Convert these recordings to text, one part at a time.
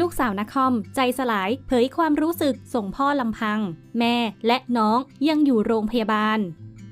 ลูกสาวนักคอม ใจสลาย เผยความรู้สึกส่งพ่อลำพัง แม่และน้องยังอยู่โรงพยาบาล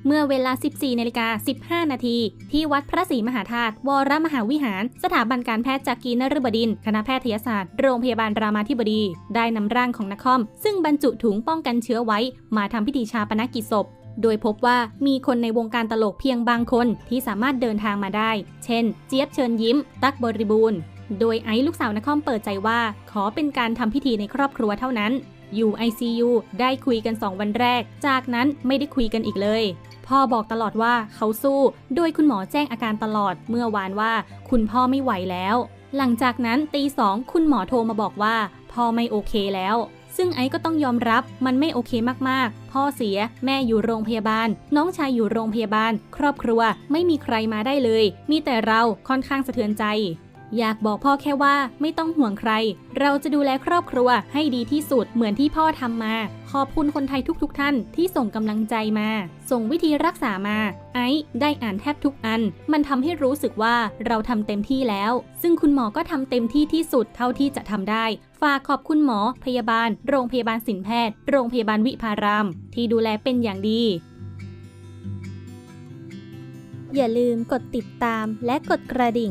เมื่อเวลา 14นาฬิกา15 นาที ที่วัดพระศรีมหาธาตุวรมหาวิหาร สถาบันการแพทย์จากกีนฤบดิน คณะแพทยศาสตร์ โรงพยาบาลรามาธิบดี ได้นำร่างของนักคอม ซึ่งบรรจุถุงป้องกันเชื้อไว้ มาทำพิธีชาปนกิจศพ โดยพบว่ามีคนในวงการตลกเพียงบางคนที่สามารถเดินทางมาได้ เช่น เจี๊ยบเชิญยิ้ม ตั๊กบริบูรณ์ โดยไอซ์ลูกสาวนครเปิดใจว่า ขอเป็นการทำพิธีในครอบครัวเท่านั้น อยู่ ICU ได้คุยกัน 2 วันแรก จากนั้นไม่ได้คุยกันอีกเลยพ่อบอกตลอดว่าเขาสู้ โดยคุณหมอแจ้งอาการตลอดเมื่อวานว่า คุณพ่อไม่ไหวแล้ว หลังจากนั้นตีสองคุณหมอโทรมาบอกว่า พ่อไม่โอเคแล้ว ซึ่งไอซ์ก็ต้องยอมรับมันไม่โอเคมากๆ พ่อเสีย แม่อยู่โรงพยาบาล น้องชายอยู่โรงพยาบาล ครอบครัวไม่มีใครมาได้เลย มีแต่เราค่อนข้างสะเทือนใจ อยากบอกพ่อแค่ว่าไม่ต้องห่วงใคร เราจะดูแลครอบครัวให้ดีที่สุดเหมือนที่พ่อทำมา ขอบคุณคนไทยทุกๆทท่านที่ส่งกำลังใจมา ส่งวิธีรักษามา ไอ้ได้อ่านแทบทุกอัน มันทำให้รู้สึกว่าเราทำเต็มที่แล้ว ซึ่งคุณหมอก็ทำเต็มที่ที่สุดเท่าที่จะทำได้ ฝากขอบคุณหมอ พยาบาล โรงพยาบาลสินแพทย์ โรงพยาบาลวิภาราม ที่ดูแลเป็นอย่างดีอย่าลืมกดติดตามและกดกระดิ่ง